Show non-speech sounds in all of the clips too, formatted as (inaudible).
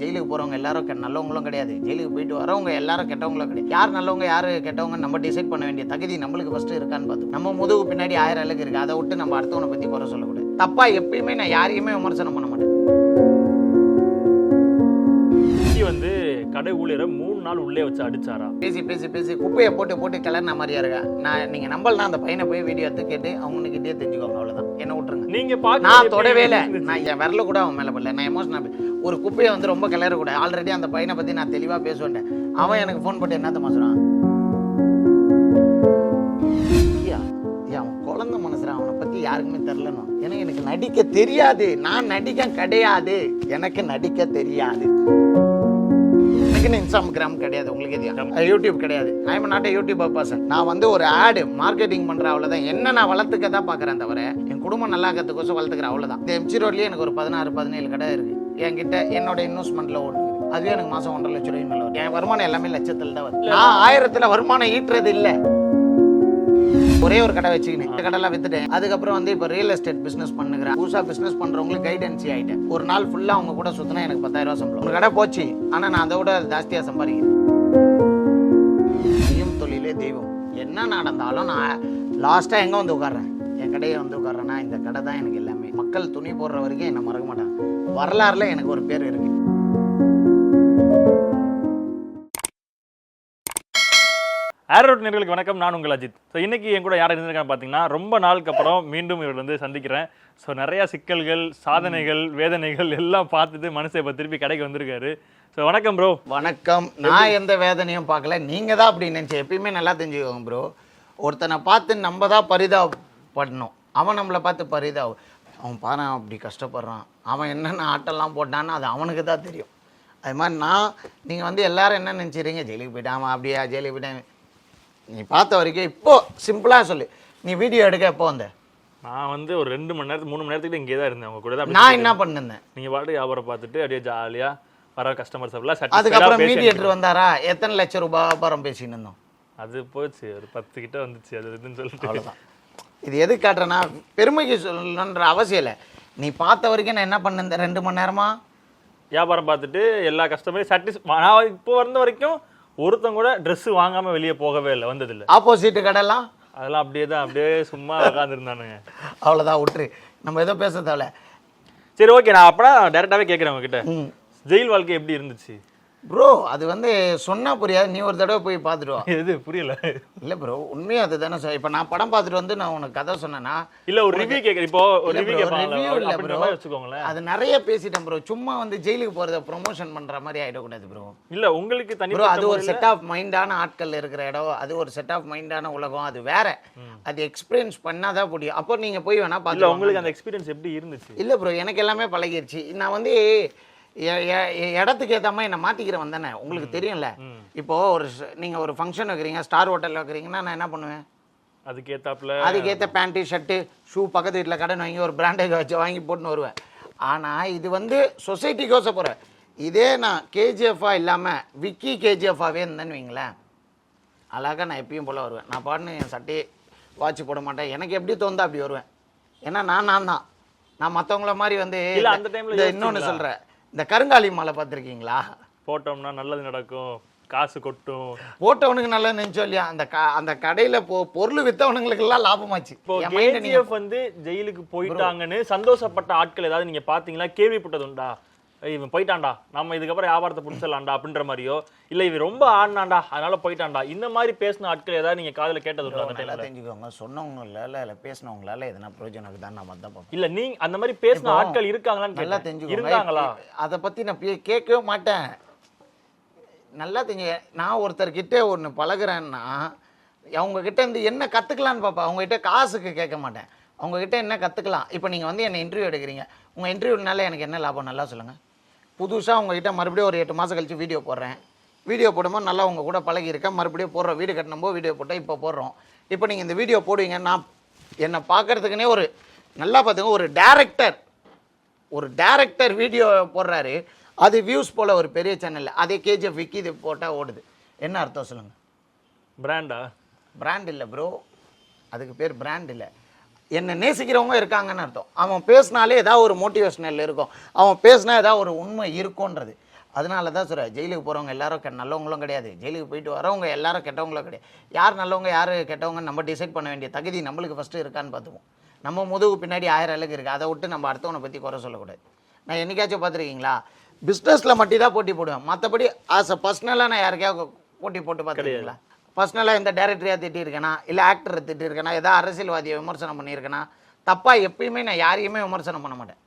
ஜெயிலுக்கு போகிறவங்க எல்லாரும் நல்லவங்களும் கிடையாது. ஜெயிலுக்கு போயிட்டு வரவங்க எல்லாரும் கெட்டவங்களும் கிடையாது. யார் நல்லவங்க யார் கெட்டவங்க நம்ம டிசைட் பண்ண வேண்டிய தகுதி நம்மளுக்கு ஃபஸ்ட்டு இருக்கான்னு பார்த்து நம்ம முதுகு பின்னாடி ஆயிரம் அளவுக்கு இருக்குது அதை விட்டு நம்ம அடுத்தவனை பற்றி குறை சொல்லக்கூடாது. தப்பாக எப்பயுமே நான் யாரையுமே விமர்சனம் பண்ண மாட்டேன். வந்து கடை ஊழியரை மூணு நாள் உள்ளே வச்சு அடிச்சாரா? பேசி பேசி பேசி குப்பையை போட்டு போட்டு கிளறின மாதிரியா இருக்கா? நான் நீங்கள் நம்பலனா அந்த பையனை போய் வீடியோ எடுத்து கேட்டு அவங்ககிட்டயே தெரிஞ்சுக்கோங்க அவ்வளோதான் என்ன விட்டுருங்க. நீங்க பாக்க நான் தொடவே இல்லை. நான் என் விரல கூட அவன் மேலே படல. நான் எமோஷனல் ஒரு குப்பையை வந்து ரொம்ப கிளறக்கூடாது. ஆல்ரெடி அந்த பையனை பற்றி நான் தெளிவாக பேசுவேன் அவன் எனக்கு ஃபோன் போட்டு ஐயா ஐயா, அவன் குழந்தை மனசுல அவனை பற்றி யாருக்குமே தெரிலணும் ஏன்னா எனக்கு நடிக்க தெரியாது. நான் நடிக்க கிடையாது. எனக்கு நடிக்க தெரியாது. எனக்குன்னு இன்ஸ்டாகிராம் கிடையாது. உங்களுக்கு தெரியும் யூடியூப் கிடையாது. I am not YouTube person நான் வந்து ஒரு ஆடு மார்க்கெட்டிங் பண்ற அவ்வளவுதான். என்ன நான் வளர்த்துக்க தான் பார்க்குறேன் தவிர என் குடும்பம் நல்லா இருக்கிறதுக்கோசம் வளர்த்துக்கிறேன் அவ்வளவுதான். இந்த எம்சி ரோட்லயே எனக்கு ஒரு பதினாறு பதினேழு கடை இருக்கு. என்கிட்ட என்னோட இன்வெஸ்ட்மெண்ட்ல ஓடுது அதுவே எனக்கு மாசம் ஒன்றரை லட்சம் ரூபாய் மேல என் வருமானம் எல்லாமே லட்சத்துல தான் வருது நான் ஆயிரத்துல வருமானம் ஈட்டுறது இல்லை. ஒரே ஒரு கடை வச்சுக்கினேன். இந்த கடைலாம் வித்துட்டேன். அதுக்கப்புறம் வந்து இப்போ ரியல் எஸ்டேட் பிசினஸ் பண்ணுகிறேன். புதுசாக பிசினஸ் பண்றவங்களுக்கு கைடன்சி ஆகிட்டேன் ஒரு நாள் ஃபுல்லா அவங்க கூட சுத்தினா எனக்கு பத்தாயிரம் ரூபா சம்பளம். ஒரு கடை போச்சு. ஆனா நான் அதை விட ஜாஸ்தியா சம்பாதிக்கிறேன். செய்யும் தொழிலே தெய்வம். என்ன நடந்தாலும் நான் லாஸ்ட்டாக எங்க வந்து உட்கார்றேன்? என் கடையை வந்து உட்கார்றேன்னா இந்த கடை தான் எனக்கு எல்லாமே. மக்கள் துணி போடுற வரைக்கும் என்னை மறக்க மாட்டாங்க. வரலாறுல எனக்கு ஒரு பேர் இருக்கு. ஏரோட் நேர்களுக்கு வணக்கம். நான் உங்கள் அஜித். ஸோ இன்னைக்கு என் கூட யார் இருந்திருக்காங்க பார்த்தீங்கன்னா ரொம்ப நாளுக்கு அப்புறம் மீண்டும் இவர் வந்து சந்திக்கிறேன். ஸோ நிறைய சிக்கல்கள் சாதனைகள் வேதனைகள் எல்லாம் பார்த்துட்டு மனுஷன் இப்போ திருப்பி கடைக்கு வந்திருக்காரு. ஸோ வணக்கம் ப்ரோ வணக்கம். நான் எந்த வேதனையும் பார்க்கல. நீங்க தான் அப்படி நினைச்சேன் எப்பயுமே நல்லா தெரிஞ்சுக்கோங்க ப்ரோ ஒருத்தனை பார்த்து நம்ம தான் பரிதாபப்படணும். அவன் நம்மளை பார்த்து பரிதாப அவன் பாரு அப்படி கஷ்டப்படுறான். அவன் என்னென்ன ஆட்டெல்லாம் போட்டான்னு அது அவனுக்கு தான் தெரியும். அது மாதிரி நான் நீங்கள் வந்து எல்லாரும் என்ன நினச்சிடுறீங்க ஜெயிலுக்கு போயிட்டான் அவன் அப்படியா? ஜெயிலுக்கு போயிட்டான். நீ பார்த்த வரைக்கும் இப்போ சிம்பிளாக சொல்லு. நீ வீடியோ எடுக்க எப்போ வந்த? நான் வந்து ஒரு ரெண்டு மணி நேரத்துக்கு மூணு மணி நேரத்துக்கு இங்கே தான் இருந்தேன். உங்க கூட தான் நான் என்ன பண்ணிருந்தேன்? நீங்கள் பாட்டு வியாபாரம் பார்த்துட்டு அப்படியே ஜாலியாக வர கஸ்டமர்ஸ் எல்லாம் அதுக்கப்புறம் மீடியேட்டர் வந்தாரா? எத்தனை லட்சம் ரூபாய் வியாபாரம் பேசின்னு இருந்தோம்? அது போச்சு. ஒரு பத்து கிட்ட வந்துச்சு. அது இதுன்னு சொல்லிட்டு. அவ்வளோதான் இது எது காட்டுறேன்னா பெருமைக்கு சொல்லணுன்ற அவசியம் இல்லை. நீ பார்த்த வரைக்கும் நான் என்ன பண்ணேன் ரெண்டு மணி நேரமா? வியாபாரம் பார்த்துட்டு எல்லா கஸ்டமரையும் சாட்டிஸ் நான் இப்போ வந்த வரைக்கும் ஒருத்தன் கூட Dress வாங்காம வெளியே போகவே இல்லை வந்ததில்லை. ஆப்போசிட் கடைலாம்? அதெல்லாம் அப்படியே தான் அப்படியே சும்மா உட்காந்துருந்தானுங்க அவ்வளோதான் விட்டுரு நம்ம ஏதோ பேச தேவையில்ல சரி ஓகே நான் அப்பனா டேரெக்டாகவே கேட்குறேன் உங்ககிட்ட. ஜெயில் வாழ்க்கை எப்படி இருந்துச்சு? ப்ரோ அது வந்து சொன்னா புரியாது. நீ ஒரு தடவை போய் பார்த்துட்டு வா. (laughs) எது? புரியல. இல்லை ப்ரோ உண்மையாக அது தானே சார் இப்போ நான் படம் பார்த்துட்டு வந்து நான் உனக்கு கதை சொன்னேன்னா இல்ல ஒரு ரிவ்யூ கேட்குறேன் இப்போ ஒரு ரிவ்யூ இல்ல. மாதிரி வச்சுக்கோங்களேன். அது நிறைய பேசிட்டேன் ப்ரோ சும்மா வந்து ஜெயிலுக்கு போகிறத ப்ரொமோஷன் பண்ணுற மாதிரி ஆகிடக்கூடாது ப்ரோ இல்ல உங்களுக்கு ப்ரோ தனிப்பட்ட அது ஒரு செட் ஆஃப் மைண்டான ஆட்கள் இருக்கிற இடம். அது ஒரு செட் ஆஃப் மைண்டான உலகம். அது வேற. அது எக்ஸ்பீரியன்ஸ் பண்ணாதான் முடியும் அப்போ நீங்க போய் வேணா இல்ல பார்த்து உங்களுக்கு அந்த எக்ஸ்பீரியன்ஸ் எப்படி இருந்துச்சு? இல்ல ப்ரோ எனக்கு எல்லாமே பழகிருச்சு. நான் வந்து இடத்துக்கு ஏற்ற மாதிரி நான் மாத்திக்கிறேன் தானே. உங்களுக்கு தெரியும்ல? இப்போ ஒரு ஸ்- நீங்க ஒரு ஃபங்க்ஷன் வைக்கிறீங்க ஸ்டார் ஹோட்டல் வைக்கிறீங்கன்னா நான் என்ன பண்ணுவேன்? அதுக்கு ஏத்தாப்புல அதுக்கேற்ற பேண்ட்டு ஷர்ட்டு ஷூ பக்கத்து வீட்டில் கடன் வாங்கி ஒரு பிராண்டேஜ் வச்சு வாங்கி போட்டுன்னு வருவேன். ஆனால் இது வந்து சொசைட்டிக்கோச போகிறேன் இதே நான் கேஜிஎஃபாக இல்லாமல் விக்கி கேஜிஎஃபாகவே இருந்தேன்னு வைங்களேன். அழகாக நான் எப்பயும் போல் வருவேன். நான் பாட்டுன்னு என் சட்டையே வாட்ச் போட மாட்டேன். எனக்கு எப்படி தோந்தா அப்படி வருவேன். ஏன்னா நான் நான் தான். நான் மற்றவங்கள மாதிரி வந்து இந்த இன்னொன்று? சொல்கிறேன் இந்த கருங்காலி மாலை பார்த்துருக்கீங்களா? போட்டோம்னா நல்லது நடக்கும். காசு கொட்டும். போட்டவனுக்கு நல்லா நினச்சோம் இல்லையா? அந்த அந்த கடையில் பொ பொருள் லாபமாச்சு. அ நீங்க கேஜிஎஃப் வந்து ஜெயிலுக்கு போயிட்டாங்கன்னு சந்தோஷப்பட்ட ஆட்கள் ஏதாவது நீங்க பாத்தீங்களா கேள்விப்பட்டது உண்டா இவன் போயிட்டான்டா. நம்ம இதுக்கப்புறம் வியாபாரத்தை பிடிச்சிடலாம்டா அப்படின்ற மாதிரியோ? இல்ல இவன் ரொம்ப ஆடினான்டா. அதனால போயிட்டான்டா. இந்த மாதிரி பேசின ஆட்கள் ஏதாவது நீங்க காதுல கேட்டது நல்லா தெரிஞ்சுக்கோங்க. சொன்னவங்களால இல்லை இல்லை பேசினவங்களால எதனா பிரயோஜனம் தான் நான் தான் பார்ப்பேன். இல்ல நீங்க அந்த மாதிரி பேசின ஆட்கள் இருக்காங்களான்னு நல்லா. தெரிஞ்சுக்கோங்க. இருந்தாங்களா அதை பற்றி நான் கேட்கவே மாட்டேன். நல்லா தெரிஞ்சு நான் ஒருத்தர்கிட்ட ஒன்று பழகுறேன்னா அவங்க கிட்ட இருந்து என்ன கற்றுக்கலான்னு பார்ப்பேன் அவங்ககிட்ட காசுக்கு கேட்க மாட்டேன். அவங்ககிட்ட என்ன கற்றுக்கலாம் இப்போ நீங்கள் வந்து என்னை இன்டர்வியூ எடுக்கிறீங்க. உங்கள் இன்டர்வியூனால எனக்கு என்ன லாபம்? நல்லா சொல்லுங்கள் புதுசாக உங்ககிட்ட மறுபடியும் ஒரு எட்டு மாதம் கழிச்சு வீடியோ போடுறேன். வீடியோ போடும்போது நல்லா உங்க கூட பழகியிருக்கேன். மறுபடியும் போடுறோம் வீடு கட்டணும்போது வீடியோ போட்டேன் இப்போ போடுறோம். இப்போ நீங்கள் இந்த வீடியோ போடுவீங்க நான் என்னை பார்க்கறதுக்குனே ஒரு நல்லா பார்த்துங்க ஒரு டேரக்டர் ஒரு டேரக்டர் வீடியோ போடுறாரு. அது வியூஸ் போல ஒரு பெரிய சேனல் அதே கேஜிஎஃப் விக்கி இது போட்டால் ஓடுது. என்ன அர்த்தம் சொல்லுங்கள் பிராண்டா பிராண்ட் இல்லை ப்ரோ அதுக்கு பேர் பிராண்ட் இல்லை. என்னை நேசிக்கிறவங்க இருக்காங்கன்னு அர்த்தம். அவன் பேசினாலே ஏதாவது ஒரு மோட்டிவேஷனல் இருக்கும். அவன் பேசினா ஏதாவது ஒரு உண்மை இருக்கும்ன்றது. அதனால தான் சொல்கிறேன் ஜெயிலுக்கு போகிறவங்க எல்லாரும் கெ நல்லவங்களும் கிடையாது. ஜெயிலுக்கு போயிட்டு வரவங்க எல்லாரும் கெட்டவங்களும் கிடையாது. யார் நல்லவங்க யார் கெட்டவங்கன்னு நம்ம டிசைட் பண்ண வேண்டிய தகுதி நம்மளுக்கு ஃபஸ்ட்டு இருக்கான்னு பார்த்துப்போம். நம்ம முதுகு பின்னாடி ஆயிரம் அழகு இருக்குது அதை விட்டு நம்ம அடுத்தவனை பற்றி குறை சொல்லக்கூடாது. நான் என்னைக்காச்சும் பார்த்துருக்கீங்களா? பிஸ்னஸில் மட்டும் தான் போட்டி போடுவேன். மற்றபடி ஆஸ் அ பர்சனலாக நான் யாருக்கையாவது போட்டி போட்டு பார்த்துருக்கீங்களா? பர்சனலாக இந்த டைரக்டரையாக திட்டியிருக்கேனா? இல்லை ஆக்டரை திட்டிருக்கேனா ஏதோ அரசியல்வாதியை விமர்சனம் பண்ணியிருக்கேனா? தப்பாக எப்பயுமே நான் யாரையுமே விமர்சனம் பண்ண மாட்டேன்.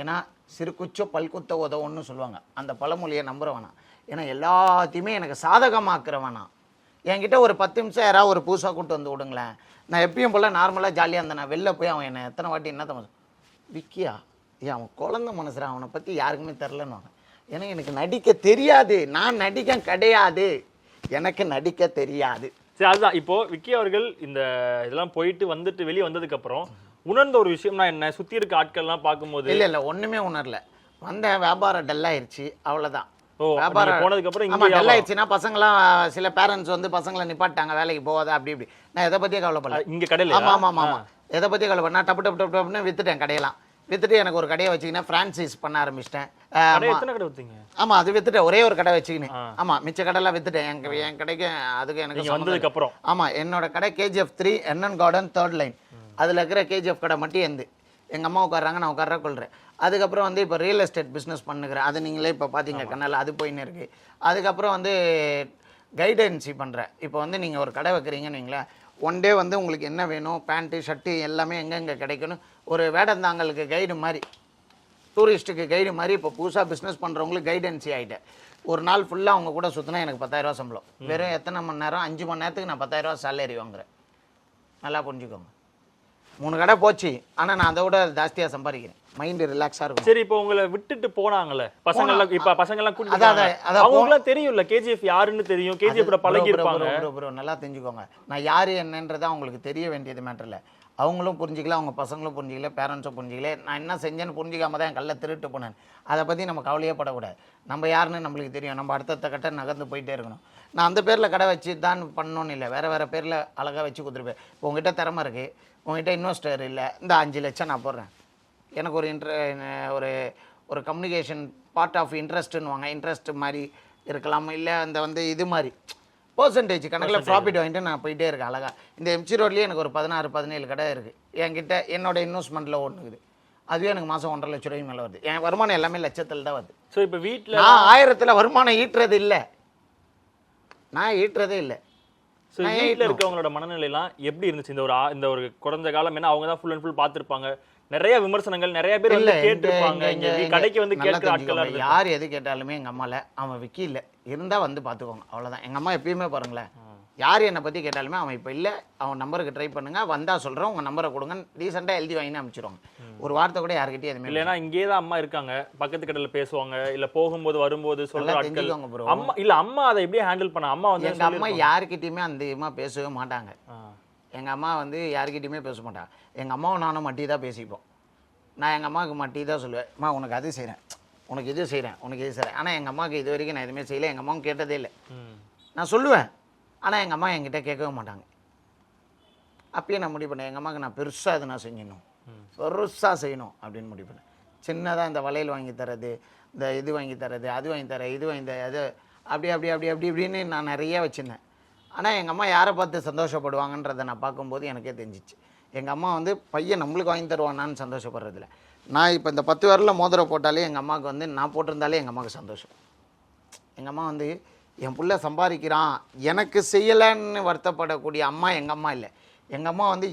ஏன்னா சிறுகுச்சோ பல்குத்த உதவுன்னு சொல்லுவாங்க. அந்த பழமொழியை நம்புற வேணாம். ஏன்னா எல்லாத்தையுமே எனக்கு சாதகமாக்குற வேணாம் என்கிட்ட ஒரு பத்து நிமிஷம் யாராவது ஒரு புதுசாக கூப்பிட்டு வந்து விடுங்களேன். நான் எப்பயும் போல் நார்மலாக ஜாலியாக இருந்தேன் நான் வெளில போய் அவன் என்னை எத்தனை வாட்டி என்ன தான் விக்கியா? ஏன் அவன் குழந்த மனசுல அவனை பற்றி யாருக்குமே தெரிலன்னு ஏன்னா எனக்கு நடிக்க தெரியாது. நான் நடிக்க கிடையாது. எனக்கு நடிக்க தெரியாது. சரி அதுதான். இப்போ விக்கி அவர்கள் இந்த இதெல்லாம் போயிட்டு வந்துட்டு வெளியே வந்ததுக்கு அப்புறம் உணர்ந்த ஒரு விஷயம்னா என்ன? சுத்தி இருக்க ஆட்கள்லாம் பார்க்கும்போது இல்லை இல்லை ஒன்றுமே உணரல. வந்தேன் வியாபாரம் டல்லாயிருச்சு அவ்வளோதான் ஓ நீங்க போனதுக்கு அப்புறம் ஆமா இங்க டல் ஆயிடுச்சுன்னா பசங்களாம் சில பேரண்ட்ஸ் வந்து பசங்களை நிப்பாட்டாங்க வேலைக்கு போகாத அப்படி இப்படி. நான் எதை பத்தியே கவலைப்படல. இங்க கடையில ஆமா ஆமா ஆமா ஆமா. எதை பத்தி கவலைப்பட நான் டப்பு டப்பு டப்பு டப்புன்னு வித்துட்டேன் கடையெல்லாம். வித்துட்டு எனக்கு ஒரு கடையை வச்சுக்கினேன் ஃப்ரான்சைஸ் பண்ண ஆரம்பிச்சிட்டேன். கடை எத்தனை கடை வித்தீங்க? ஆமா அது வித்துட்டேன். ஒரே ஒரு கடை வச்சுக்கினேன் ஆமா மிச்ச கடைலாம் வித்துட்டேன். என் என் கடைக்கு அதுக்கு எனக்கு. வந்ததுக்கு அப்புறம் ஆமா என்னோட கடை KGF three NN garden third line அதுல இருக்கிற கேஜிஎஃப் கடை மட்டும் எந்து. எங்க அம்மா உட்கார்றாங்க நான் உட்கார கொள்றேன். அதுக்கப்புறம் வந்து இப்போ ரியல் எஸ்டேட் பிஸ்னஸ் பண்ணுகிறேன் அது நீங்களே இப்போ பார்த்தீங்க கண்ணால் அது போயின்னு இருக்கு. அதுக்கப்புறம் வந்து கைடன்சி பண்ணுறேன் இப்போ வந்து நீங்கள் ஒரு கடை வைக்கிறீங்கன்னு வைங்களேன். ஒன் டே வந்து உங்களுக்கு என்ன வேணும்? பேண்ட்டு ஷர்ட்டு எல்லாமே எங்கெங்கே கிடைக்கணும் ஒரு வேடந்தாங்களுக்கு கைடு மாதிரி. டூரிஸ்ட்டுக்கு கைடு மாதிரி. இப்போ புதுசாக பிஸ்னஸ் பண்ணுறவங்களுக்கு கைடன்சி ஆகிட்டேன் ஒரு நாள் ஃபுல்லாக அவங்க கூட சுற்றினா எனக்கு பத்தாயிரரூவா சம்பளம். வெறும் எத்தனை மணி நேரம்? அஞ்சு மணி நேரத்துக்கு நான் பத்தாயிரரூவா சேலரி வாங்குறேன். நல்லா புரிஞ்சுக்கோங்க. மூணு கடை போச்சு. ஆனால் நான் அதை விட ஜாஸ்தியாக சம்பாதிக்கிறேன். மைண்டு ரிலாக்ஸாக இருக்கும் சரி இப்போ உங்களை விட்டுட்டு போனாங்கல்ல? பசங்க எல்லாம் இப்ப பசங்க எல்லாம் கூட்டிட்டு அதான், எல்லாம் தெரியும்ல கேஜிஎஃப் யாருன்னு தெரியும். கேஜிஎஃப் பழகி இருப்பாங்க ப்ரோ ப்ரோ நல்லா தெரிஞ்சுக்கோங்க. நான் யார் என்னன்றது அவங்களுக்கு தெரிய வேண்டியது மேட்டர் இல்லை. அவங்களும் புரிஞ்சிக்கல அவங்க பசங்களும் புரிஞ்சிக்கல பேரண்ட்ஸும் புரிஞ்சிக்கல. நான் என்ன செஞ்சேன்னு புரிஞ்சிக்காம தான் என் கல்ல திருட்டு போனேன். அதை பற்றி நம்ம கவலையே படக்கூடாது. நம்ம யாருன்னு நம்மளுக்கு தெரியும். நம்ம அடுத்தடுத்த கட்ட நகர்ந்து போயிட்டே இருக்கணும். நான் அந்த பேரில் கடை வச்சு தான் பண்ணணும்னு இல்லை. வேறு வேறு பேரில் அழகாக வச்சு கொடுத்துருப்பேன். இப்போ உங்ககிட்ட திறமை இருக்குது உங்ககிட்ட இன்வெஸ்டர் இல்லை. இந்த அஞ்சு லட்சம் நான் போடுறேன். எனக்கு ஒரு இன்ட்ர ஒரு ஒரு கம்யூனிகேஷன் பார்ட் ஆஃப் இன்ட்ரெஸ்ட்டுன்னு வாங்க. இன்ட்ரெஸ்ட் மாதிரி இருக்கலாம். இல்லை அந்த வந்து இது மாதிரி. பர்சன்டேஜ் கணக்கில் ப்ராஃபிட் வாங்கிட்டு நான் போயிட்டே இருக்கேன் அழகா. இந்த எம்சி ரோட்லேயே எனக்கு ஒரு பதினாறு பதினேழு கடை இருக்குது என்கிட்ட என்னோட இன்வெஸ்ட்மெண்ட்டில் ஒன்றுக்குது அதுவே எனக்கு மாதம் ஒன்றரை லட்ச ரூபாய்க்கு மேலே வருது. என் வருமானம் எல்லாமே லட்சத்தில் தான் வருது. சோ இப்ப வீட்ல நான் ஆயிரத்தில் வருமானம் ஈட்டுறது இல்லை. நான் ஈட்டுறதே இல்லை. சோ வீட்ல இருக்கவங்களோட மனநிலை எல்லாம் எப்படி இருந்துச்சு? இந்த ஒரு இந்த ஒரு குறைஞ்ச காலம் ஏன்னா அவங்க தான் ஃபுல் அண்ட் ஃபுல் பார்த்திருப்பாங்க. நிறைய விமர்சனங்கள் நிறைய பேர் வந்து கேட்டிருப்பாங்க. இங்க கடைக்கு வந்து கேட்கிற ஆட்கள். யார் எது கேட்டாலுமே எங்க அம்மால அவன் விக்கி இல்ல. இருந்தா வந்து பாத்துக்கோங்க அவ்வளவுதான். எங்க அம்மா எப்பயுமே பாருங்களேன் யார் என்னை பத்தி கேட்டாலுமே அவன் இப்ப இல்ல. அவன் நம்பருக்கு ட்ரை பண்ணுங்க. வந்தா சொல்றேன். உங்க நம்பரை கொடுங்க. டீசெண்டா எழுதி வாங்கி அனுப்பிச்சிருவாங்க. ஒரு வார்த்தை கூட யார்கிட்டயும் எதுவுமே இல்லைன்னா இங்கே தான் அம்மா இருக்காங்க. பக்கத்து கடையில பேசுவாங்க. இல்ல போகும்போது வரும்போது தெரிஞ்சுக்கோங்க ப்ரோ அம்மா இல்ல அம்மா அதை எப்படியே ஹேண்டில் பண்ண? அம்மா வந்து எங்க அம்மா யார்கிட்டயுமே அந்த இதுமா பேசவே மாட்டாங்க. ஆ. எங்க அம்மா வந்து யார்கிட்டயுமே பேச மாட்டாங்க. எங்க அம்மாவும் நானும் மட்டி தான் பேசிப்போம். நான் எங்க அம்மாவுக்கு மட்டி தான் சொல்லுவேன். அம்மா உனக்கு அது செய்றேன். உனக்கு இது செய்றேன். உனக்கு இது செய்றேன். ஆனா எங்க அம்மாவுக்கு இது வரைக்கும் நான் எதுவுமே செய்யல. எங்க அம்மாவும் கேட்டதே இல்லை. நான் சொல்லுவேன். ஆனால் எங்கள் அம்மா என்கிட்ட கேட்கவே மாட்டாங்க. அப்பயே நான் முடிவு பண்ணேன் எங்கள் அம்மாவுக்கு நான் பெருசாக இது நான் செஞ்சிடணும் பெருசாக செய்யணும் அப்படின்னு முடிவு பண்ணேன். சின்னதாக இந்த வளையல் வாங்கி தரது இந்த இது வாங்கி தரது அது வாங்கி தரேன் இது வாங்கி தர அது அப்படி அப்படி அப்படி அப்படி இப்படின்னு நான் நிறைய வச்சுருந்தேன். ஆனால் எங்கள் அம்மா யாரை பார்த்து சந்தோஷப்படுவாங்கன்றதை நான் பார்க்கும்போது எனக்கே தெரிஞ்சிச்சு. எங்கள் அம்மா வந்து பையன் நம்மளுக்கு வாங்கி தருவானான்னு சந்தோஷப்படுறதில்ல. நான் இப்போ இந்த பத்து வரலில் மோதிரம் போட்டாலே எங்கள் அம்மாவுக்கு வந்து நான் போட்டிருந்தாலே எங்கள் அம்மாவுக்கு சந்தோஷம். எங்கள் அம்மா வந்து என் பிள்ளை சம்பாதிக்கிறான் எனக்கு செய்யலைன்னு வருத்தப்படக்கூடிய அம்மா எங்கள் அம்மா இல்லை. எங்கள் அம்மா வந்து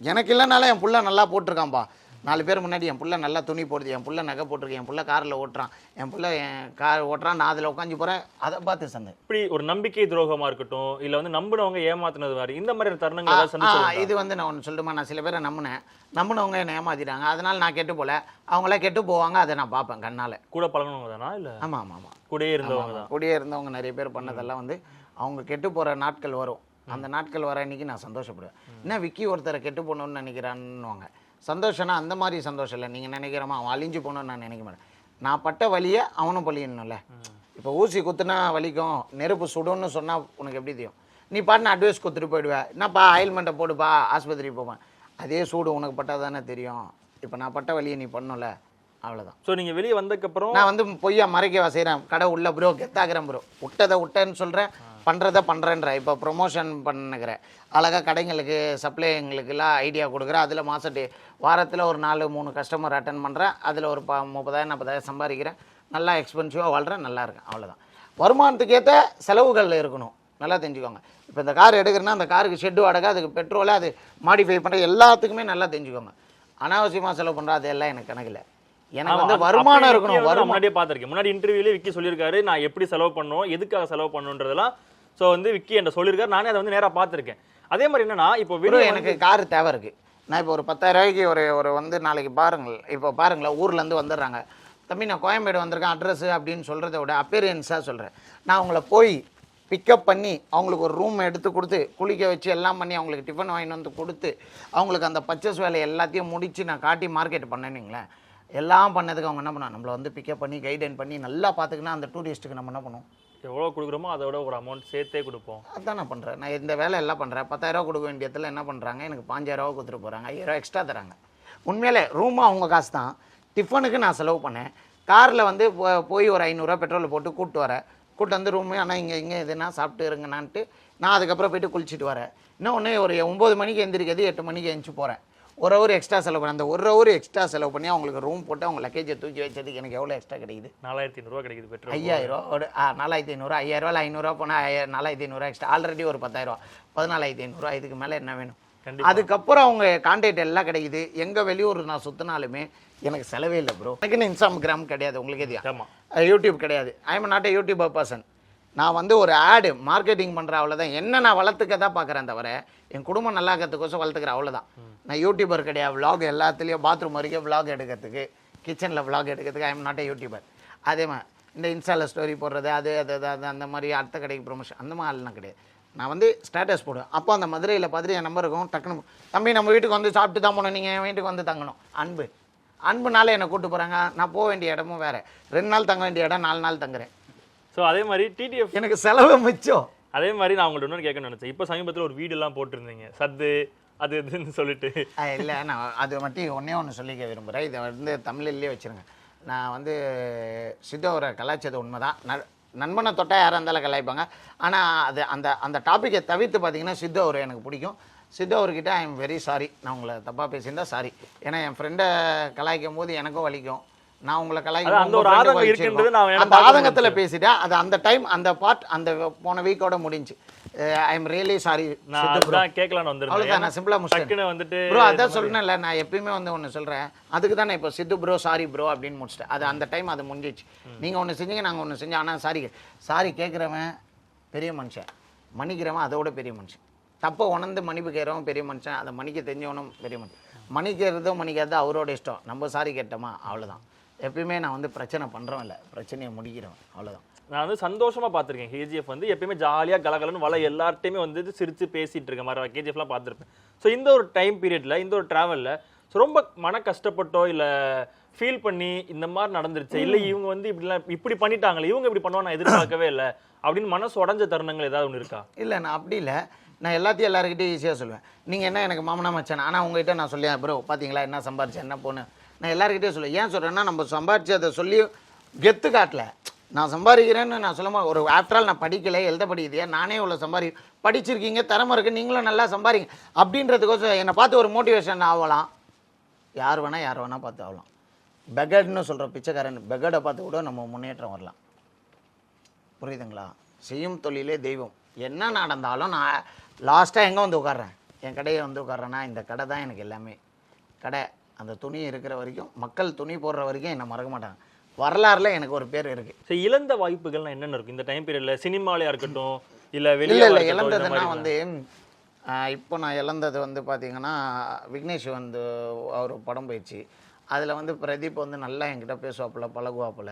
எனக்கு இல்லைனாலும் என் பிள்ளை நல்லா போட்டிருக்கான்ப்பா நாலு பேர் முன்னாடி என் புள்ள நல்லா துணி போடுது என் புள்ள நகை போட்டிருக்கு என் புள்ள காரில் ஓட்டுறான் என் புள்ள என் கார் ஓட்டுறான் நான் அதில் உட்காந்து போகிறேன் அதை பார்த்து சந்தை. இப்படி ஒரு நம்பிக்கை துரோகமா இருக்கட்டும் இல்ல வந்து நம்பினவங்க ஏமாத்துனது மாதிரி இந்த மாதிரி தருணங்கள்? இது வந்து நான் ஒன்று சொல்லுமா நான் சில பேரை நம்பினேன். நம்பினவங்க என்னை ஏமாத்திட்டாங்க. அதனால் நான் கெட்டு போல. அவங்களாம் கெட்டு போவாங்க அதை நான் பார்ப்பேன் கண்ணால். கூட பழகினவங்க தானா இல்ல? ஆமாம் ஆமாம் ஆமாம் கூடயே இருந்தவங்க தான். கூடயே இருந்தவங்க நிறைய பேர் பண்ணதெல்லாம் வந்து அவங்க கெட்டு போகிற நாட்கள் வரும். அந்த நாட்கள் வர அன்னைக்கு நான் சந்தோஷப்படுவேன். என்ன விக்கி ஒருத்தரை கெட்டு போகணும்னு நினைக்கிறான்னுவாங்க. சந்தோஷம்னா அந்த மாதிரி சந்தோஷம் இல்லை. நீங்கள் நினைக்கிறமா அவன் அழிஞ்சு போகணும்னு நான் நினைக்க மாட்டேன். நான் பட்ட வலியை அவனும் பழியணும்ல. இப்போ ஊசி குத்துனா வலிக்கும் நெருப்பு சுடும்னு சொன்னால் உனக்கு எப்படி தெரியும்? நீ பாட்டுன்னு அட்வைஸ் கொடுத்துட்டு போயிடுவேன் என்னப்பா ஆயில்மெண்ட்டை போடுப்பா ஆஸ்பத்திரிக்கு போவேன். அதே சூடு உனக்கு பட்டால் தானே தெரியும். இப்போ நான் பட்ட வலியை நீ பண்ணும்ல அவ்வளோதான் ஸோ நீங்க வெளியே வந்ததுக்கப்புறம் நான் வந்து பொய்யா மறைக்கவா செய்கிறேன் கடை உள்ள ப்ரோ கெத்தாகிறேன் ப்ரோ விட்டதை விட்டேன்னு சொல்கிறேன் பண்ணுறத பண்ணுறேன்ற இப்போ ப்ரொமோஷன் பண்ணுகிறேன் அழகாக கடைங்களுக்கு சப்ளைங்களுக்கெல்லாம் ஐடியா கொடுக்குறேன் அதில் மாதம் வாரத்தில் ஒரு நாலு மூணு கஸ்டமர் அட்டன் பண்ணுறேன் அதில் ஒரு ப முப்பதாயிரம் நாற்பதாயிரம் சம்பாதிக்கிறேன். நல்லா எக்ஸ்பென்சிவாக வாழ்கிறேன் நல்லா இருக்கேன். அவ்வளோதான் வருமானத்துக்கு ஏற்ற செலவுகள் இருக்கணும். நல்லா தெரிஞ்சுக்கோங்க. இப்போ இந்த கார் எடுக்கிறேன்னா அந்த காருக்கு ஷெட்டு வாடகை அதுக்கு பெட்ரோலு அது மாடிஃபை பண்ணுற எல்லாத்துக்குமே நல்லா தெரிஞ்சுக்கோங்க. அனாவசியமாக செலவு பண்ணுற அதெல்லாம் எனக்கு கணக்கில் எனக்கு வந்து வருமானம் இருக்கணும். முன்னாடியே பார்த்திருக்கேன். முன்னாடி இன்டர்வியூல விக்கி சொல்லியிருக்காரு. நான் எப்படி செலவு பண்ணணும் எதுக்காக செலவு பண்ணணுன்றதெல்லாம் ஸோ வந்து விக்கி என்ற சொல்லியிருக்காரு. நானே அதை வந்து நேரா பார்த்திருக்கேன். அதே மாதிரி என்னன்னா இப்போ வெளியே எனக்கு கார் தேவை இருக்கு. நான் இப்போ ஒரு பத்தாயிரம் ரூபாய்க்கு ஒரு ஒரு வந்து நாளைக்கு பாருங்கள். இப்போ பாருங்களேன் ஊர்லேருந்து வந்துடுறாங்க. தம்பி நான் கோயம்பேடு வந்திருக்கேன் அட்ரஸ் அப்படின்னு சொல்கிறத விட அப்பேரியன்ஸாக சொல்கிறேன் நான் அவங்கள போய் பிக்கப் பண்ணி அவங்களுக்கு ஒரு ரூம் எடுத்து கொடுத்து குளிக்க வச்சு எல்லாம் பண்ணி அவங்களுக்கு டிஃபன் வாங்கிட்டு வந்து கொடுத்து அவங்களுக்கு அந்த பர்ச்சேஸ் வேலை எல்லாத்தையும் முடித்து நான் காட்டி மார்க்கெட் பண்ணேனுங்களேன் எல்லாம் பண்ணதுக்கு அவங்க என்ன பண்ணுவாங்க? நம்மளை வந்து பிக்கப் பண்ணி கைடன் பண்ணி நல்லா பார்த்துக்கினா அந்த டூரிஸ்ட்டுக்கு நம்ம என்ன பண்ணுவோம்? எவ்வளோ கொடுக்குறோமோ அதோட ஒரு அமௌண்ட் சேர்த்தே கொடுப்போம். அதான் நான் பண்ணுறேன் நான் இந்த வேலை எல்லாம் பண்ணுறேன் பத்தாயிரரூவா கொடுக்க வேண்டியதில் என்ன பண்ணுறாங்க எனக்கு பாஞ்சாயிரரூவா கொடுத்துட்டு போகிறாங்க ஐயாயிரம் எக்ஸ்ட்ரா தராங்க. உண்மையிலே ரூமும் அவங்க காசு தான். டிஃபனுக்கு நான் செலவு பண்ணேன். காரில் வந்து போ- போய் ஒரு ஐநூறுரூவா பெட்ரோல் போட்டு கூப்பிட்டு வரேன் கூப்பிட்டு வந்து ரூமு ஆனால் இங்கே இங்கே எதுனா சாப்பிட்டு இருங்கண்ணான்ட்டு நான் அதுக்கப்புறம் போயிட்டு குளிச்சுட்டு வரேன். இன்னும் ஒன்று ஒரு ஒம்பது மணிக்கு எந்திரிக்கிறது எட்டு மணிக்கு எழுந்துச்சு போகிறேன் ஒரு ஹவர் எக்ஸ்ட்ரா செலவு பண்ணேன் அந்த ஒரு ஹவர் எக்ஸ்ட்ரா செலவு பண்ணி அவங்களுக்கு ரூம் போட்டு அவங்க லக்கேஜை தூக்கி வச்சதுக்கு எனக்கு எவ்வளோ எக்ஸ்ட்ரா கிடைக்குது? நாலாயிரத்தி ஐநூறுரூவா கிடைக்குது பெட்ரோல் ஐயாயிரம் ஒரு ஆ, நாலாயிரத்தி ஐநூறு ஐயாயிரரூவா ஐநூறுரூவா போனால் ஐயாயிரம் நாலாயிரத்தி ஐநூறுரூவா எக்ஸ்ட்ரா ஆல்ரெடி ஒரு பத்தாயிரரூவா பதினாலாயிரத்தி ஐநூறுரூவா இதுக்கு மேலே என்ன வேணும். அதுக்கப்புறம் அவங்க கான்டாக்ட் எல்லாம் கிடைக்குது. எங்கே வெளியூர் நான் சுற்றினாலுமே எனக்கு செலவே இல்லை ப்ரோ எனக்குன்னு இன்ஸ்டாகிராம் கிடையாது. உங்களுக்கு ஆமா. யூடியூப் கிடையாது. I am not YouTuber person நான் வந்து ஒரு ஆடு மார்க்கெட்டிங் பண்ணுற அவ்வளோதான் என்ன நான் வளர்த்துக்க தான் பார்க்குறேன் தவிர என் குடும்பம் நல்லா இருக்கிறதுக்கோசம் வளர்த்துக்கிறேன் அவ்வளோதான் நான் யூடியூபர் கிடையாது. விலாக் எல்லாத்துலேயும் பாத்ரூம் வரைக்கும் விலாக் எடுக்கிறதுக்கு கிச்சனில் விலாக் எடுக்கிறதுக்கு ஐ எம் நாட் யூடியூபர் அதே மாதிரி இந்த இன்ஸ்டாவில் ஸ்டோரி போடுறது அது அது அது அது அந்த மாதிரி அடுத்த கடைக்கு ப்ரொமோஷன் அந்த மாதிரிலாம் கிடையாது. நான் வந்து ஸ்டேட்டஸ் போடுவேன். அப்போ அந்த மதுரையில் பார்த்துட்டு என் நம்பர் இருக்கும் டக்குனு தம்பி நம்ம வீட்டுக்கு வந்து சாப்பிட்டு தான் போகணும் நீங்கள் என் வீட்டுக்கு வந்து தங்கணும். அன்பு. அன்புனால என்னை கூப்பிட்டு போகிறாங்க நான் போக வேண்டிய இடமும் வேறு. ரெண்டு நாள் தங்க வேண்டிய இடம் நாலு நாள் தங்குறேன். ஸோ அதே மாதிரி டிடிஎஃப் எனக்கு செலவு மிச்சம். அதே மாதிரி நான் உங்கள்ட்ட இன்னொரு கேட்கணும்னு நினைச்சேன். இப்போ சமீபத்தில் ஒரு வீடெல்லாம் போட்டிருந்தீங்க. சத்து அது இதுன்னு சொல்லிட்டு. இல்லை நான் அது மட்டும் ஒன்றே ஒன்று சொல்லிக்க விரும்புகிறேன் இதை வந்து தமிழ்லேயே வச்சுருங்க. நான் வந்து சித்தவரை கலாய்ச்சது உண்மைதான். ந நண்பனை தொட்டா யாராக இருந்தாலும் கலாய்ப்பாங்க. ஆனால் அது அந்த அந்த டாப்பிக்கை தவிர்த்து பார்த்தீங்கன்னா சித்தவர் எனக்கு பிடிக்கும். சித்தவர்கிட்ட ஐ எம் வெரி சாரி நான் உங்களை தப்பாக பேசியிருந்தா சாரி ஏன்னா என் ஃப்ரெண்டை கலாய்க்கும் போது எனக்கும் வலிக்கும். நான் உங்களை கலாய்க்கும் அதான் அந்த ஒரு ஆதங்கம். இருக்குன்றது நான் அந்த ஆதங்கத்தில் பேசிட்டேன். அது அந்த டைம் அந்த பார்ட் அந்த போன வீக்கோட முடிஞ்சு. ஐ எம் ரியலி சாரி நான் கேட்கலான்னு அவ்வளோதான் வந்திருந்தேன். நான் சிம்பிளாக முடிச்சிட்டேன். வந்துட்டு ப்ரோ அதான் சொன்னேன்ல நான் எப்பயுமே வந்து ஒன்று சொல்கிறேன் அதுக்கு தான் நான் இப்போ சித்து ப்ரோ சாரி ப்ரோ அப்படின்னு முடிச்சிட்டேன். அது அந்த டைம் அது முடிஞ்சிச்சு. நீங்கள் ஒன்று செஞ்சீங்க நாங்கள் ஒன்று செஞ்சோம். ஆனால் சாரி சாரி கேட்குறவன் பெரிய மனுஷன். மன்னிக்கிறவன் அதோட பெரிய மனுஷன். தப்பை உணர்ந்து மன்னிப்பு கேட்குறவன் பெரிய மனுஷன். அதை மன்னிக்க தெரிஞ்சவனும் பெரிய மனுஷன். மன்னிக்கிறதோ மன்னிக்காதோ அவரோட இஷ்டம். நம்ம சாரி கேட்டோமா? அவ்வளோதான் எப்பயுமே நான் வந்து பிரச்சனை பண்ணுறவன் இல்லை. பிரச்சனையை முடிக்கிறவன். அவ்வளோதான் நான் வந்து சந்தோஷமா பார்த்திருக்கேன். கேஜிஎஃப் வந்து எப்பயுமே ஜாலியா கலகலன்னு வள எல்லார்ட்டையுமே வந்து சிரிச்சு பேசிட்டு இருக்க மாதிரி கேஜிஎஃப்லாம் பார்த்துருப்பேன். ஸோ இந்த ஒரு டைம் பீரியட்ல இந்த ஒரு டிராவல்ல ரொம்ப மன கஷ்டப்பட்டோ இல்ல ஃபீல் பண்ணி இந்த மாதிரி நடந்துருச்சு. இல்ல இவங்க வந்து இப்படிலாம் இப்படி பண்ணிட்டாங்களே இவங்க இப்படி பண்ணுவாங்க நான் எதிர்பார்க்கவே இல்லை. அப்படின்னு மனசு உடஞ்ச தருணங்கள் ஏதாவது ஒன்று இருக்கா? இல்லை நான் அப்படி இல்லை. நான் எல்லாத்தையும் எல்லாருக்கிட்டையும் ஈஸியாக சொல்லுவேன். நீங்கள் என்ன எனக்கு மாமனா மச்சான்? ஆனால் உங்ககிட்ட நான் சொல்லியா ப்ரோ பார்த்தீங்களா என்ன சம்பாரிச்சேன் என்ன போன்னு? நான் எல்லாருக்கிட்டே சொல்லுவேன். ஏன் சொல்கிறேன்னா நம்ம சம்பாதிச்சதை அதை சொல்லி கெத்து காட்டல. நான் சம்பாதிக்கிறேன்னு நான் சொல்லுமா ஒரு ஆஃப்டர் ஆல் நான் படிக்கலை எழுத படிக்குதையா நானே இவ்வளோ சம்பாதி படிச்சிருக்கீங்க திறமை இருக்குது நீங்களும் நல்லா சம்பாதிங்க. அப்படின்றதுக்கோசம் என்னை பார்த்து ஒரு மோட்டிவேஷன் ஆகலாம். யார் வேணால் யார் வேணால் பார்த்து ஆகலாம். பெகட்னு சொல்கிற பிச்சைக்காரன் பெகடை பார்த்து கூட நம்ம முன்னேற்றம் வரலாம். புரியுதுங்களா? செய்யும் தொழிலே தெய்வம். என்ன நடந்தாலும் நான் லாஸ்ட்டாக எங்கே வந்து உட்கார்றேன்? என் கடையை வந்து உட்காடுறேன்னா இந்த கடை தான் எனக்கு எல்லாமே. கடை. அந்த துணி இருக்கிற வரைக்கும் மக்கள் துணி போடுற வரைக்கும் என்னை மறக்க மாட்டாங்க. வரலாறுல எனக்கு ஒரு பேர் இருக்குது ஸோ இழந்த வாய்ப்புகள்லாம் என்னென்ன இருக்கும் இந்த டைம் பீரியட்ல சினிமாலயா இருக்கட்டும் இல்ல வெளியே இல்லை இழந்ததுன்னா வந்து இப்போ நான் இழந்தது வந்து பார்த்தீங்கன்னா விக்னேஷ் வந்து அவர் படம் போயிடுச்சு. அதில் வந்து பிரதீப் வந்து நல்லா என்கிட்ட பேசுவாப்புல பழகுவாப்புல.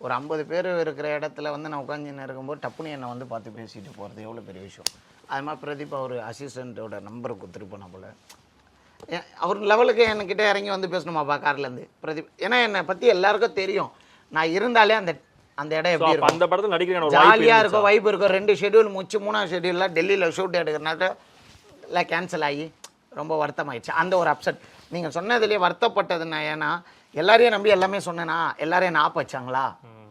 ஒரு ஐம்பது பேர் இருக்கிற இடத்துல வந்து நான் உட்காந்துன்னு இருக்கும்போது டப்புனு என்னை வந்து பார்த்து பேசிட்டு போகிறது எவ்வளோ பெரிய விஷயம். அது மாதிரி பிரதீப் அவர் அசிஸ்டண்ட்டோட நம்பர் கொடுத்துட்டு போன போல ஏன், அவர் லெவலுக்கு என்கிட்ட இறங்கி வந்து பேசணுமாப்பா கார்லேருந்து பிரதீப் ஏன்னா என்னை பற்றி எல்லாருக்கும் தெரியும். நான் இருந்தாலே அந்த அந்த இடம் எப்படி இருக்கும் அந்த படத்துல நடிக்கிற ஒரு வாய்ப்பு ஜாலியாக இருக்கும் வைப் இருக்கும். ரெண்டு ஷெட்யூல் முடிச்சு மூணாவது ஷெட்யூலில் டெல்லியில் ஷூட் எடுக்கிறனால இல்லை கேன்சல் ஆகி ரொம்ப வருத்தமாயிடுச்சு. அந்த ஒரு அப்செட் நீங்கள் சொன்னதுலேயே வருத்தப்பட்டதுன்னா ஏன்னா எல்லாரையும் நம்பி எல்லாமே சொன்னேனா எல்லாரையும் என்ன ஆப் வச்சாங்களா?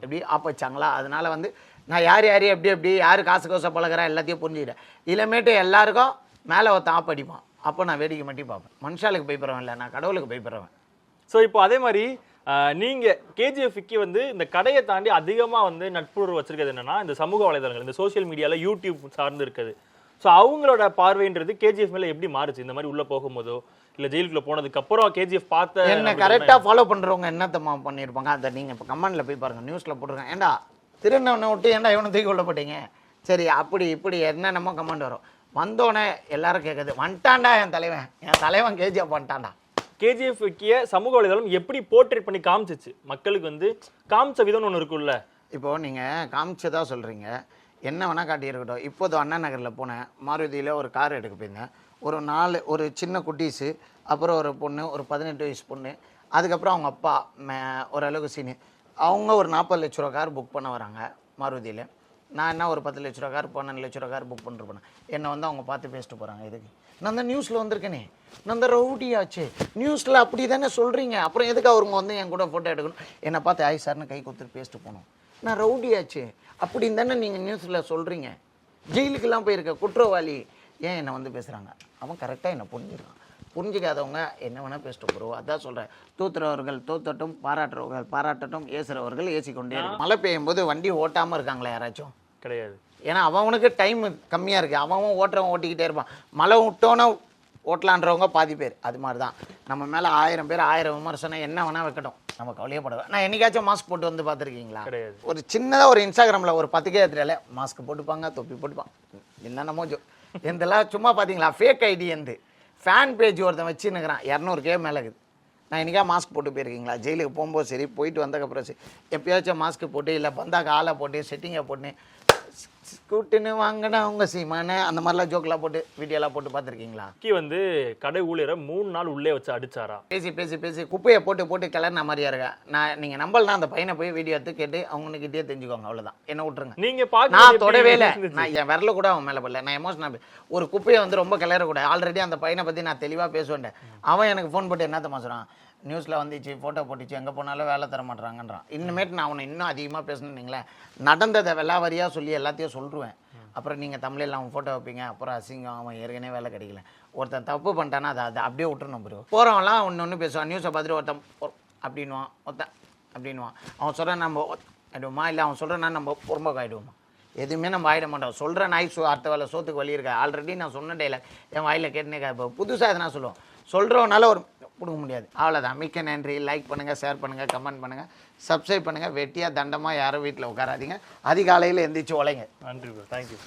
எப்படி ஆப் வச்சாங்களா? அதனால வந்து நான் யார் யாரையும் எப்படி எப்படி யார் காசு கோசை பழகுறா எல்லாத்தையும் புரிஞ்சுக்கிறேன் இனிமேட்டு எல்லாருக்கும் மேலே ஒருத்தன் ஆப் அடிப்பான். அப்போ நான் வேடிக்கை மட்டும் பார்ப்பேன். மனுஷாளுக்கு பயப்படுறவன் இல்லை நான் கடவுளுக்கு பயப்படுறவன். ஸோ இப்போ அதே மாதிரி ஆஹ், நீங்க கேஜிஎஃப் விக்கி வந்து இந்த கடையை தாண்டி அதிகமா வந்து நட்புறவு வச்சிருக்கிறது என்னன்னா இந்த சமூக வலைதளங்கள் இந்த சோஷியல் மீடியால யூடியூப் சார்ந்து இருக்குது. ஸோ அவங்களோட பார்வைன்றது கேஜிஎஃப் மேல எப்படி மாறுச்சு? இந்த மாதிரி உள்ள போகும்போதோ இல்ல ஜெயிலுக்குள்ள போனதுக்கு அப்புறம் கேஜிஎஃப் பார்த்த என்ன கரெக்டாக ஃபாலோ பண்ணுறவங்க என்னத்தம்மா பண்ணியிருப்பாங்க அதை நீங்கள் இப்போ கமெண்டில் போய் பாருங்கள் நியூஸில் போட்டிருக்கேன். ஏண்டா திருநவனை விட்டு ஏன்டா இவனை தூக்கி கொள்ளப்பட்டீங்க சரி அப்படி இப்படி என்னென்னமோ கமெண்ட் வரும். வந்தோடனே எல்லாரும் கேட்குது வந்துட்டான்டா என் தலைவன். என் தலைவன் கேஜிஎஃப் வந்துட்டான்டா. கேஜிஎஃப் விக்கிய சமூக வலைதளம் எப்படி போர்ட்ரேட் பண்ணி காமிச்சிச்சு? மக்களுக்கு வந்து காமிச்ச விதம்னு ஒன்று இருக்குல்ல இப்போது நீங்கள் காமிச்சதா சொல்கிறீங்க என்ன வேணால் காட்டியிருக்கட்டும். இப்போது அண்ணா நகரில் போனேன். மாருதியில் ஒரு கார் எடுக்க போயிருந்தேன். ஒரு நாலு ஒரு சின்ன குட்டீஸு அப்புறம் ஒரு பொண்ணு ஒரு பதினெட்டு வயசு பொண்ணு அதுக்கப்புறம் அவங்க அப்பா மே- ஓரளவுக்கு சீனு அவங்க ஒரு நாற்பது லட்ச ரூபா கார் புக் பண்ண வராங்க மாருதியில். நான் என்ன ஒரு பத்து லட்ச ரூபா கார் பன்னெண்டு லட்ச ரூபா கார் புக் பண்ணிட்டு போனேன் என்னை வந்து அவங்க பார்த்து பேசிட்டு போகிறாங்க இதுக்கு. நான் தான் நியூஸில் வந்திருக்கேனே. நான் தான் ரவுடியாச்சு நியூஸில் அப்படி தானே சொல்கிறீங்க அப்புறம் எதுக்கு அவங்க வந்து என் கூட ஃபோட்டோ எடுக்கணும்? என்னை பார்த்து ஆய் சார்னு கை கொடுத்துட்டு பேசிட்டு போகணும் நான் ரவுடியாச்சு அப்படின்னு தானே நீங்கள் நியூஸில் சொல்கிறீங்க ஜெயிலுக்கெல்லாம் போயிருக்க குற்றவாளி. ஏன் என்னை வந்து பேசுகிறாங்க அவன் கரெக்டாக என்னை புரிஞ்சிருக்கான் புரிஞ்சிக்காதவங்க என்ன வேணால் பேசிட்டு ப்ரோ அதான் சொல்கிறேன் தூத்துறவர்கள் தூத்தட்டும் பாராட்டுறவர்கள் பாராட்டட்டும் ஏசுறவர்கள் ஏசிக்கொண்டே இருக்கும் மழை பெய்யும் போது வண்டி ஓட்டாமல் இருக்காங்களா யாராச்சும்? கிடையாது. ஏன்னா அவனுக்கு டைம் கம்மியாக இருக்குது அவன் ஓட்டுறவன் ஓட்டிக்கிட்டே இருப்பான். மழை விட்டோன்னே ஓட்டலான்றவங்க பாதி பேர். அது மாதிரி தான் நம்ம மேலே ஆயிரம் பேர் ஆயிரம் விமர்சனம் என்ன வேணால் வைக்கட்டும். நம்ம கவலையப்பட நான் என்னைக்காச்சும் மாஸ்க் போட்டு வந்து பார்த்துருக்கீங்களா? ஒரு சின்னதாக ஒரு இன்ஸ்டாகிராமில் ஒரு பத்து கேத்துல மாஸ்க் போட்டுப்பாங்க தொப்பி போட்டுப்பான் என்னென்னமோ ஜோ எந்தெல்லாம் சும்மா பார்த்தீங்களா ஃபேக் ஐடி எந்து. ஃபேன் பேஜ் ஒருத்தன் வச்சுன்னுக்குறான் இரநூறு கே மேலே இருக்குது. நான் இன்றைக்கா மாஸ்க் போட்டு போயிருக்கீங்களா? ஜெயிலுக்கு போகும்போது சரி போயிட்டு வந்ததுக்கப்புறம் சரி. எப்பயாச்சும் மாஸ்க் போட்டு இல்லை பந்தாக்கு ஆளை போட்டு செட்டிங்கை போட்டு கூட்டுன்னு வாங்கினா அவங்க சீமானு அந்த மாதிரிலாம் ஜோக்கெலாம் போட்டு வீடியோலாம் போட்டு பார்த்துருக்கீங்களா? விக்கி வந்து கடை ஊழியரை மூணு நாள் உள்ளே வச்சு அடிச்சாரா? பேசி பேசி பேசி குப்பையை போட்டு போட்டு கிளறின மாதிரியா இருக்கா? நான் நீங்கள் நம்பலனா அந்த பையனை போய் வீடியோ எடுத்து கேட்டு அவனுக்கிட்டே தெரிஞ்சுக்கோங்க அவ்வளோதான் என்ன விட்டுருங்க. நீங்க பாக்க நான் தொடவே இல்லை. நான் என் விரல கூட அவன் மேலே படல. நான் எமோஷனல் ஒரு குப்பையை வந்து ரொம்ப கிளறக்கூடாது. ஆல்ரெடி அந்த பையனை பற்றி நான் தெளிவாக பேசுவேன் அவன் எனக்கு ஃபோன் போட்டு என்னத்தம்மா சொல்கிறான் நியூஸில் வந்துச்சு ஃபோட்டோ போட்டுச்சு எங்கே போனாலும் வேலை தர மாட்டேறாங்கன்றான் இன்னுமேட்டு நான் அவனை இன்னும் அதிகமாக பேசணுன்னீங்களேன் நடந்ததை வெள்ளாவரியாக சொல்லி எல்லாத்தையும் சொல்லுவேன் அப்புறம் நீங்கள் தமிழில் அவன் ஃபோட்டோ வைப்பீங்க. அப்புறம் அசிங்கம் அவன் ஏற்கனவே வேலை கிடைக்கல. ஒருத்தன் தப்பு பண்ணிட்டானா அதை அதை அப்படியே விட்டுறணும் ப்ரோ போகிறவன்லாம் ஒன்று ஒன்று பேசுவான். நியூஸை பார்த்துட்டு ஒருத்தன் அப்படின்வான் அப்படின்னுவான். ஒருத்தன் அப்படின்னுவான். அவன் சொல்கிறான் நம்ம ஒத்- இல்லை அவன் சொல்கிறேன்னா நம்ம புறம்போக்கு ஆகிடுவோமா எதுவுமே நம்ம ஆகிட மாட்டோம். சொல்கிற நாய் சோ அடுத்த வேலை சோத்துக்கு வழி இருக்கா? ஆல்ரெடி நான் சொன்ன டைலாக் என் வாயில் கேட்டுனே இப்போ புதுசாக எதனா சொல்லுவோம். சொல்கிறவனால ஒரு கொடுக்க முடியாது. அவ்வளோதான் மிக்க நன்றி. லைக் பண்ணுங்கள் ஷேர் பண்ணுங்கள் கமெண்ட் பண்ணுங்கள் சப்ஸ்கிரைப் பண்ணுங்கள் வெட்டியாக தண்டமாக யாரும் வீட்டில் உட்காராதீங்க. அதிகாலையில் எந்திரிச்சு உழைங்க. நன்றி தேங்க்யூ